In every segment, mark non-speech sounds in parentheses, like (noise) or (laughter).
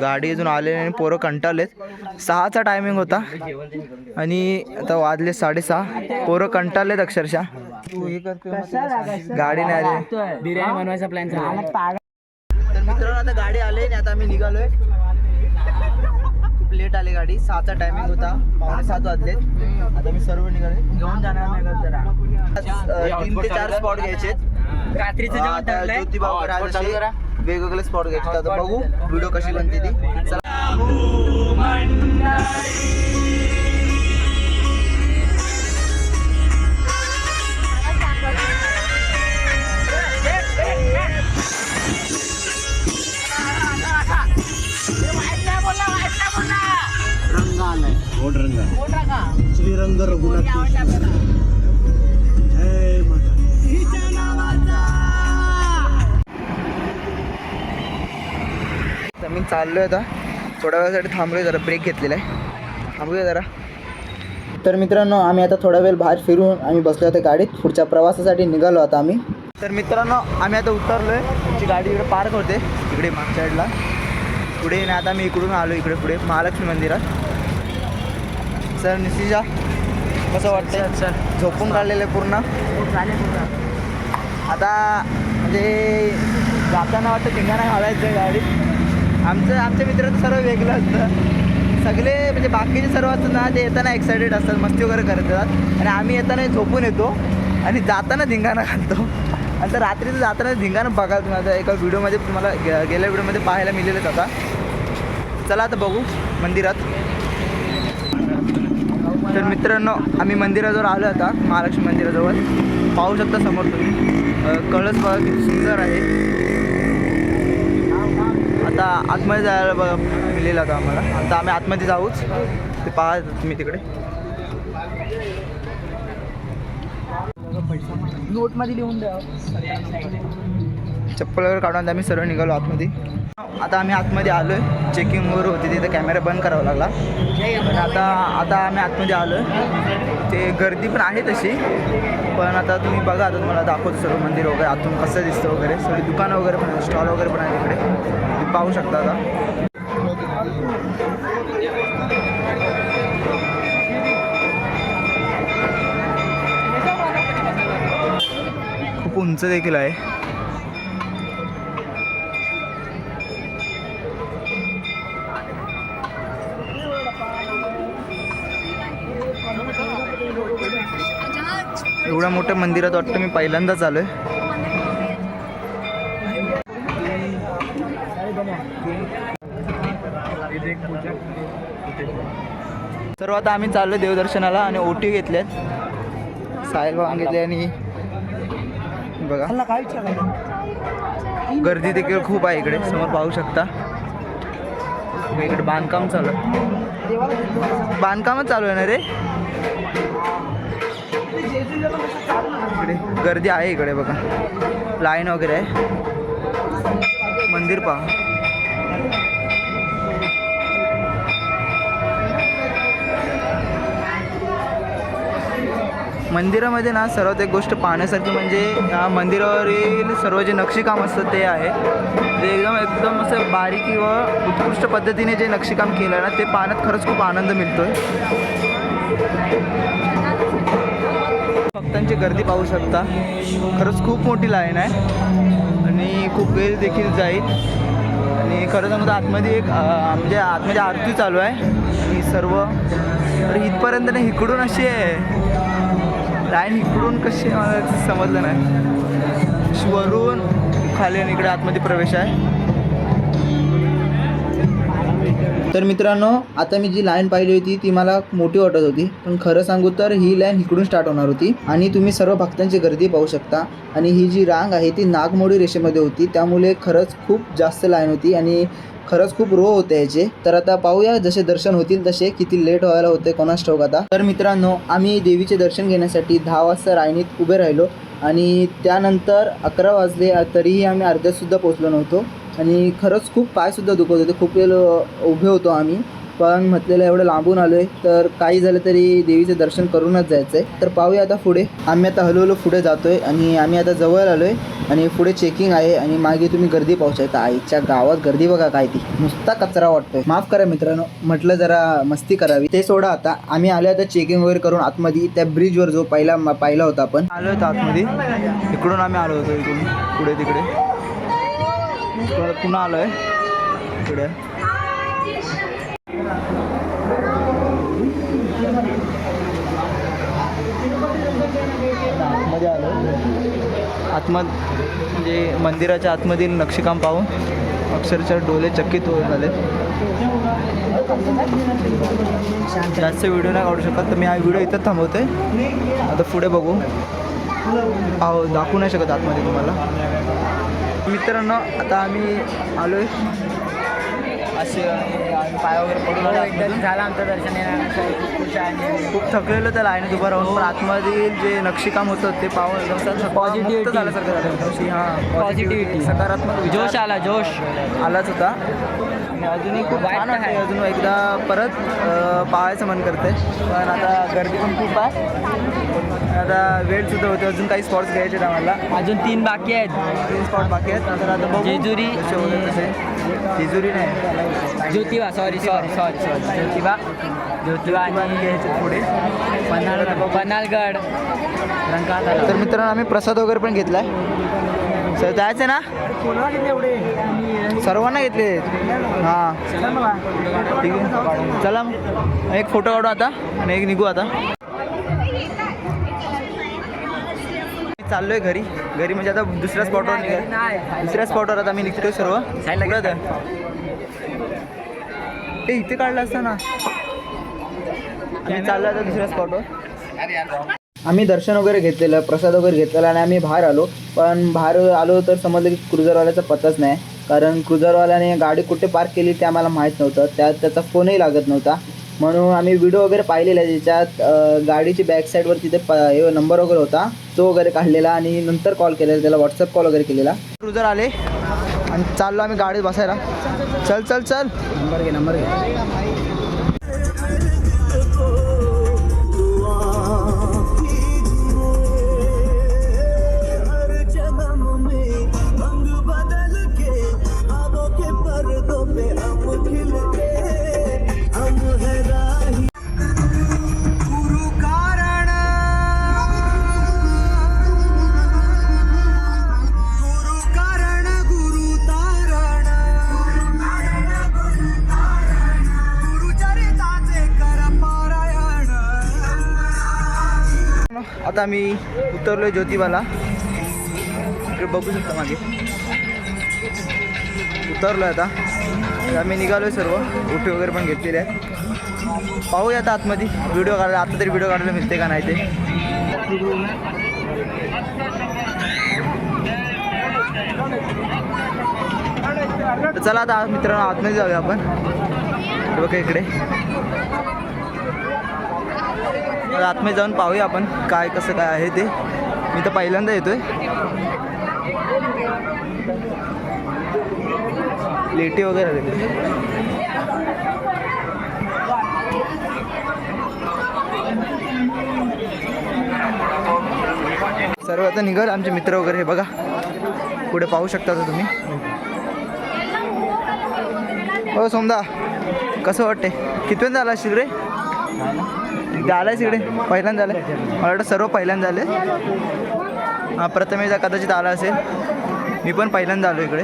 गाडी अजून आले नाही पोरं कंटाळलेत. सहाचा टायमिंग होता. आणि आता वाजले साडेसहा. पोरं कंटाळलेत अक्षरशः. गाडी नाही आली. बिर्याणी बनवायचा प्लॅन तर मित्रांनो आता गाडी आले आणि आता आम्ही निघालोय. खूप लेट आली गाडी. सहाचा टायमिंग होता. पावणे सात वाजलेत. आता मी सर्व निघाले घेऊन जाणार नाही जरा? तीन ते चार स्पॉट घ्यायचे रात्रीचं ज्योतिबा वेगवेगळे स्पॉट घ्यायचे आता बघू व्हिडिओ कशी बनते ती. चला. श्रीरंग रघुनाथ. मी चाललोय आता. थोड्या वेळासाठी थांबलोय जरा ब्रेक घेतलेला आहे. थांबूया जरा. तर मित्रांनो आम्ही आता थोडा वेळ बाहेर फिरून आम्ही बसलो होतो गाडीत. पुढच्या प्रवासासाठी निघालो आता आम्ही. तर मित्रांनो आम्ही आता उतरलोय. आमची गाडी इकडे पार्क होते इकडे मागच्या साईडला पुढे नाही आता मी इकडून आलो इकडे पुढे महालक्ष्मी मंदिरात. सर निशिजा कसं वाटतं सर झोपून राहिलेलं आहे पूर्ण. आता म्हणजे जाताना वाटतं धिंगाणा घालायचं गाडीत. आमचं आमच्या मित्रांचं सर्व वेगळं असतं. सगळे म्हणजे बाकीचे सर्व असतात ना ते येताना एक्सायटेड असतात मस्ती वगैरे करत येतात आणि आम्ही येताना झोपून येतो आणि जाताना धिंगाणा घालतो. आणि तर रात्रीचं जाताना धिंगाणा बघा तुम्ही. आता एका व्हिडिओमध्ये तुम्हाला गे- गेल्या व्हिडिओमध्ये पाहायला मिळेलच आता. चला आता बघू मंदिरात. तर मित्रांनो आम्ही मंदिराजवळ आलो आता महालक्ष्मी मंदिराजवळ. पाहू शकता समोर तुम्ही. कळस बघा किती सुंदर आहे. आता आतमध्ये जायला बघा मिळेल आता आम्हाला. आता आम्ही आतमध्ये जाऊच. ते पहा तुम्ही तिकडे. नोटमध्ये लिहून द्या. चप्पल वगैरे काढून आम्ही सर्व निघालो आतमध्ये. आता आम्ही आतमध्ये आलो आहे चेकिंग वगैरे होती तिथे कॅमेरा बंद करावा लागला. आता आता आम्ही आतमध्ये आलो आहे ते गर्दी पण आहे तशी. पण आता तुम्ही बघा आता तुम्हाला दाखवतो सर्व मंदिर वगैरे आतून कसं दिसतं वगैरे. सगळी दुकानं वगैरे पण आहे स्टॉल वगैरे पण आहे तिकडे तुम्ही पाहू शकता आता. खूप उंच देखील आहे. एवढ्या मोठ्या मंदिरात वाटतं मी पहिल्यांदाच आलोय. सर्व आता आम्ही चाललो देवदर्शनाला आणि ओटी घेतल्यात. साहेब घेतले आणि बघा. गर्दी देखील खूप आहे इकडे समोर पाहू शकता. इकडे बांधकाम चालू आहे. बांधकामच चालू आहे ना रे? इकडे. गर्दी आहे इकडे बघा. लाईन वगैरे आहे. मंदिर पहा. मंदिरामध्ये ना सर्वात एक गोष्ट पाहण्यासारखी म्हणजे या मंदिरावरील सर्व जे नक्षीकाम असतं ते आहे. ते एकदम एकदम असं बारीकी व उत्कृष्ट पद्धतीने जे नक्षीकाम केलं आहे ना ते पाहण्यात खरंच खूप आनंद मिळतो आहे भक्तांची गर्दी पाहू शकता. खरंच खूप मोठी लाईन आहे. आणि खूप वेळ देखील जाईल. आणि खरं सांगू आतमध्ये एक म्हणजे आतमध्ये आरती चालू आहे. आणि सर्व तर इथपर्यंत नाही इकडून अशी आहे. लाईन इकडून कशी आहे मला समजलं नाही. वरून खाली आणि इकडे आतमध्ये प्रवेश आहे. तर मित्रांनो आता मी जी लाईन पाहिली होती ती मला मोठी वाटत होती. पण खरं सांगू तर ही लाईन इकडून स्टार्ट होणार होती. आणि तुम्ही सर्व भक्तांची गर्दी पाहू शकता. आणि ही जी रांग आहे ती नागमोडी रेषेमध्ये होती. त्यामुळे खरंच खूप जास्त लाईन होती आणि खरंच खूप रो होते याचे. तर आता पाहूया जसे दर्शन होतील तसे किती लेट व्हायला होते कोणास ठाऊक आता. तर मित्रांनो आम्ही देवीचे दर्शन घेण्यासाठी दहा वाजता रायणीत उभे राहिलो. आणि त्यानंतर अकरा वाजले तरीही आम्ही अर्ध्यातसुद्धा पोचलो नव्हतो. आणि खरंच खूप पायसुद्धा दुखत होते. खूप वेळ उभे होतो आम्ही. पण म्हटलेलं एवढं लांबून आलो आहे तर काही झालं तरी देवीचं दर्शन करूनच जायचं आहे तर पाहूया आता पुढे. आम्ही आता हळूहळू पुढे जातो आहे आणि आम्ही आता जवळ आलो आहे आणि पुढे चेकिंग आहे आणि मागे तुम्ही गर्दी पाहू शकता. आईच्या गावात गर्दी बघा काय ती. नुसता कचरा वाटतोय. माफ करा मित्रांनो म्हटलं जरा मस्ती करावी. ते सोडा आता. आम्ही आलो आता चेकिंग वगैरे करून आतमध्ये. त्या ब्रिजवर जो पहिला पाहिला होता आपण. आलो होतो आतमध्ये. इकडून आम्ही आलो होतो इकडून पुढे तिकडे. परत पुन्हा आलो आहे पुढे आतमध्ये आलो आतमध म्हणजे मंदिराच्या आतमधील नक्षीकाम पाहून अक्षरशः डोले चकित होत झाले जास्त व्हिडिओ नाही काढू शकत तर मी हा व्हिडिओ इथं थांबवते आता पुढे बघू. पाहू हो, दाखवू नाही शकत आतमध्ये तुम्हाला. मित्रांनो आता आम्ही आलो आहे असे आम्ही पाय वगैरे पडून आलो एकदा. झालं आमचं दर्शन येणार खूप आहे. खूप थकलेलो त्या लाईनीत उभं राहून पण आतमध्ये जे नक्षीकाम होतं ते पाहून Positivity. मुक्त झाल्यासारखं झालं. हां Positivity. सकारात्मक जोश आला जोश. आलाच होता. आणि अजूनही खूप वाईट छान आहे. अजून एकदा परत पाहायचं मन करतंय. पण आता गर्दी पण खूप आहे. आता वेळ सुद्धा होते अजून काही स्पॉट्स घ्यायचे आहेत आम्हाला. अजून तीन बाकी आहेत. तीन स्पॉट बाकी आहेत. तर आता बघू. जेजुरी कसे होतात तसे. जेजुरी नाही. Jyotiba sorry sorry sorry sorry Jyotiba. Jyotiba आणि घ्यायचे पुढे. पन्हाळगड. पन्हाळगड. रंकाळा तर मित्रांनो आम्ही प्रसाद वगैरे पण घेतलाय. सर जायचं ना? सर्वांना घेतले. हां. ठीक आहे चला मग. एक फोटो काढू आता आणि एक निघू आता. चाललोय घरी. घरी म्हणजे आता दुसऱ्या स्पॉटवर निघाल दुसऱ्या स्पॉटवर आता मी निघतोय सर्व. ए इथे काढलं असतं ना. आम्ही चाललो आता दुसऱ्या स्पॉटवर आम्ही दर्शन वगैरे घेतलेलं प्रसाद वगैरे घेतलेला आणि आम्ही बाहेर आलो. पण बाहेर आलो तर समजलं की क्रुझरवाल्याचा पत्ताच नाही. कारण क्रुझरवाल्याने गाडी कुठे पार्क केली ते आम्हाला माहीत नव्हतं. त्यात त्याचा फोनही लागत नव्हता. म्हणून आम्ही व्हिडिओ वगैरे पाहिलेला ज्याच्यात गाडीची बॅक साईडवर तिथे प हे नंबर वगैरे होता तो वगैरे काढलेला आणि नंतर कॉल केलेला त्याला व्हॉट्सअप कॉल वगैरे केलेला. क्रुझर आले आणि चाललो आम्ही गाडीत बसायला. चल चल चल. नंबर घे नंबर घे. आता मी उतरलो आहे ज्योतिबाला. इकडे बघू शकता मागे. उतरलो आता. आता आम्ही आहे सर्व. उठी वगैरे पण घेतलेले आहे पाहूया आता आतमध्ये. व्हिडिओ काढायला आता तरी व्हिडिओ काढायला मिळते का नाही ते. चला आता मित्रांनो आतमध्ये जाऊया आपण. हे बघा इकडे. तर आतमध्ये जाऊन पाहूया आपण काय कसं काय आहे ते. मी तर पहिल्यांदा येतोय. लेटी वगैरे सर्व आता निघाल आमचे मित्र वगैरे हे बघा. पुढे पाहू शकता का तुम्ही. हो सोमदा. कसं वाटते कितवेन झाला असेल रे? आलायस इकडे पहिल्यांदा आलं मला वाटतं सर्व पहिल्यांदा हां प्रथमेचा कदाचित आला असेल. मी पण पहिल्यांदा आलो इकडे.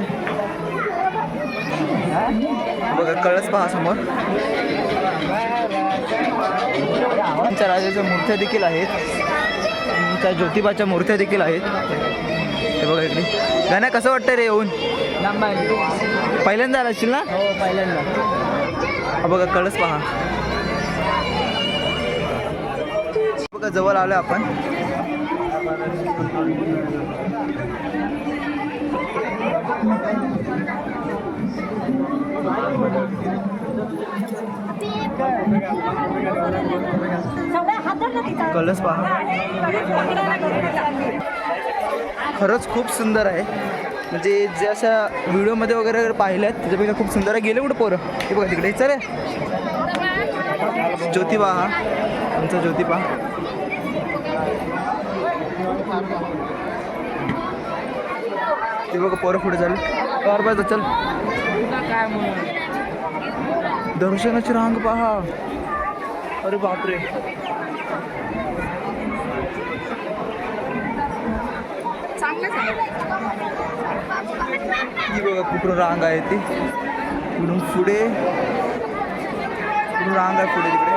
बघा कळस पहा समोर. आमच्या राजाच्या मूर्त्या देखील आहेत. आमच्या ज्योतिबाच्या मूर्त्या देखील आहेत. हे बघा इकडे. गाण्या कसं वाटतं रे येऊन? पहिल्यांदा आला असशील ना? हो पहिल्यांदा. बघा कळस पहा. बघा जवळ आलो आपण. कलर्स पहा. खरंच खूप सुंदर आहे. म्हणजे जे अशा व्हिडिओमध्ये वगैरे पाहिलं आहेत त्याच्यापेक्षा खूप सुंदर आहे. गेले कुठं पोरं? ते बघा तिकडे. चल. ज्योतिबा हा आमचा ज्योतिबा ते बघा पोरं पुढे झाले कार पाहिजे चल. काय दर्शनाची रांग पहा. अरे बापरे. ती बघा कुठून रांग आहे ती. कुठून पुढे. कुठून रांग आहे पुढे तिकडे.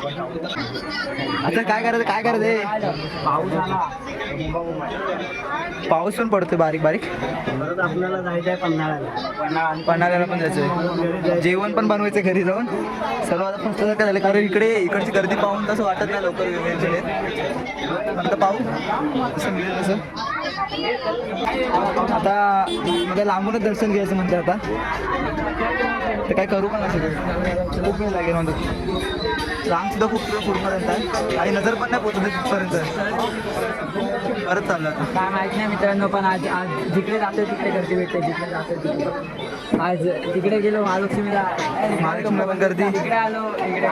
आता काय करायचं काय करायचं पाऊस पण पडतोय बारीक बारीक. आपल्याला जायचं आहे पन्हाळ्याला पन्हाळ्याला पण जायचंय. जेवण पण बनवायचं घरी जाऊन. सर्व आता फक्त काय झालं कारण इकडे इकडची गर्दी पाहून तसं वाटत नाही लवकर आता पाहू. तसं मिळेल तसं. आता लांबूनच दर्शन घ्यायचं म्हणते आता. तर काय करू का नाही खूप वेळ लागेल म्हणतो रांग सुद्धा खूप पुढपर्यंत आहे. आणि नजर पण नाही पोचत तिथपर्यंत. परत चाललं काय माहीत नाही मित्रांनो पण आज आज जिकडे जातोय तिकडे गर्दी भेटते जिकडे जातोय तिकडे. आज तिकडे गेलो महालक्ष्मीला. महालक्ष्मीला पण गर्दी. तिकडे आलो इकडे.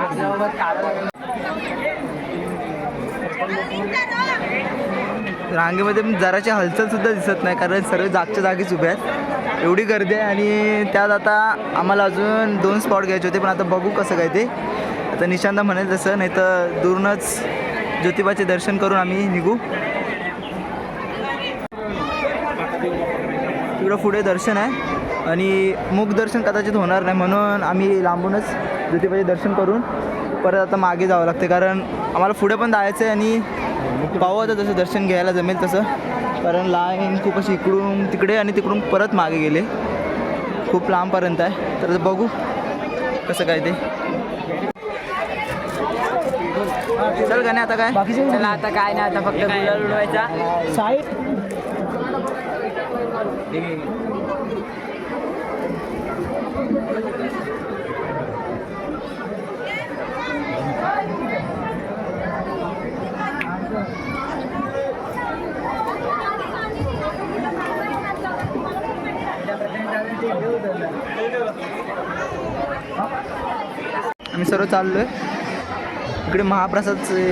रांगेमध्ये पण जराची हालचाल सुद्धा दिसत नाही कारण सर्व जागच्या जागीच उभे आहेत. एवढी गर्दी आहे आणि त्यात आता आम्हाला अजून दोन स्पॉट घ्यायचे होते पण आता बघू कसं काय ते. आता निशांत म्हणेल तसं नाही तर दूरूनच ज्योतिबाचे दर्शन करून आम्ही निघू. तिकडं पुढे दर्शन आहे. आणि मुख दर्शन कदाचित होणार नाही म्हणून आम्ही लांबूनच ज्योतिबाचे दर्शन करून परत आता मागे जावं लागते. कारण आम्हाला पुढे पण जायचं आहे आणि पाहू आता जसं दर्शन घ्यायला जमेल तसं. कारण लाईन खूप अशी इकडून तिकडे आणि तिकडून परत मागे गेले. खूप लांबपर्यंत आहे. तर बघू कसं काय ते. चल का नाही आता काय? चला आता काय नाही आता फक्त उडवायचा. सर्व चाललो आहे इकडे महाप्रसादचे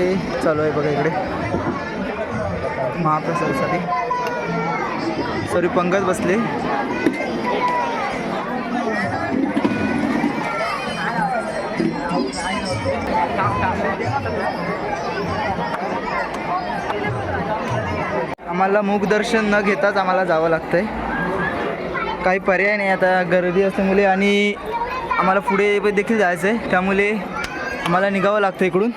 चालू आहे बघा इकडे. महाप्रसादसाठी. सॉरी पंगत बसले. आम्हाला मुखदर्शन न घेताच आम्हाला जावं लागतंय. काही पर्याय नाही आता गर्दी असल्यामुळे आणि आम्हाला पुढे पण देखील जायचं आहे त्यामुळे आम्हाला निघावं लागतं इकडून.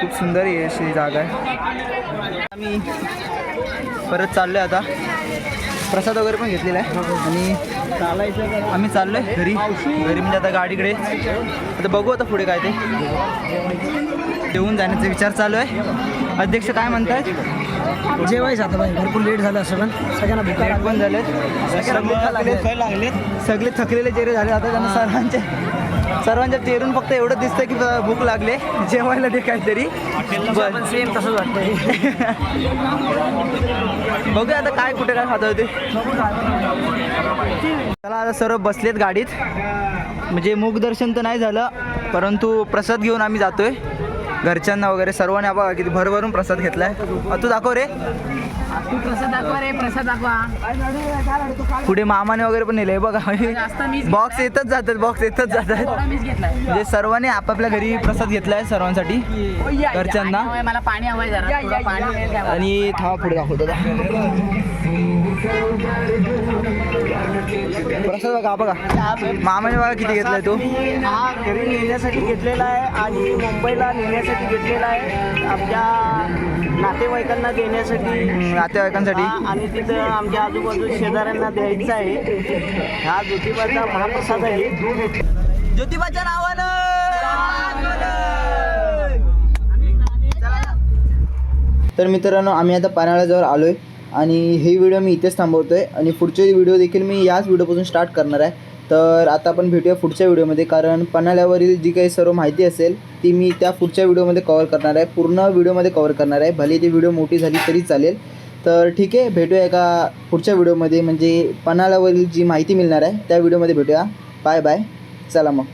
खूप सुंदर आहे अशी जागा आहे. आम्ही परत चाललो आहे आता. प्रसाद वगैरे पण घेतलेला आहे. आणि चालायचं आम्ही चाललो आहे घरी. घरी म्हणजे आता गाडीकडे. आता बघू आता पुढे काय ते. येऊन जाण्याचा विचार चालू आहे. अध्यक्ष काय म्हणतात जेवायचं आता भाई. भरपूर लेट झालं असं पण सगळ्यांना भुका पण झाले लागले सगळे थकलेले चेहरे झाले. आता त्यांना सर्वांचे सर्वांच्या चेहरून फक्त एवढं दिसतं की भूक लागले. जेवायला दे काहीतरी. सेम तसंच वाटतंय. (laughs) बघूया आता काय कुठे काय खात होते चला आता सर्व बसलेत गाडीत. म्हणजे मुख दर्शन तर नाही झालं परंतु प्रसाद घेऊन आम्ही जातोय. घरच्यांना वगैरे सर्वांनी बघा किती भरभरून प्रसाद घेतलाय. तू दाखव रे. तू प्रसाद दाखवा रे प्रसाद दाखवा. पुढे मामाने वगैरे पण नेलंय बघा. बॉक्स येतच जातात बॉक्स येतच जातात. म्हणजे सर्वांनी आपापल्या घरी प्रसाद घेतलाय सर्वांसाठी. घरच्यांना. मला पाणी हवंय? आणि थांबा पुढे दाखवतो. प्रसाद बघा बघा. मामाने बघा किती घेतलाय तो. हा घरी नेण्यासाठी घेतलेला आहे आणि मुंबईला नेण्यासाठी घेतलेला आहे. आमच्या नातेवाईकांना देण्यासाठी. नातेवाईकांसाठी. आणि तिथं आमच्या आजूबाजू शेजाऱ्यांना द्यायचा आहे. हा ज्योतिबाचा महाप्रसाद आहे. ज्योतिबाच्या नावानं. तर मित्रांनो आम्ही आता पन्हाळ्याजवळ आलो आहे आणि हे व्हिडिओ मी इथेच थांबवतो आहे आणि पुढचे व्हिडिओ देखील मी याच व्हिडिओपासून स्टार्ट करणार आहे. तर आता आपण भेटूया पुढच्या व्हिडिओमध्ये. कारण पन्हाळ्यावरील जी काही सर्व माहिती असेल ती मी त्या पुढच्या व्हिडिओमध्ये कवर करणार आहे. पूर्ण व्हिडिओमध्ये कवर करणार आहे. भले ती व्हिडिओ मोठी झाली तरी चालेल. तर ठीक आहे भेटूया एका पुढच्या व्हिडिओमध्ये. म्हणजे पन्हाळ्यावरील जी माहिती मिळणार आहे त्या व्हिडिओमध्ये भेटूया. Bye bye. चला मग.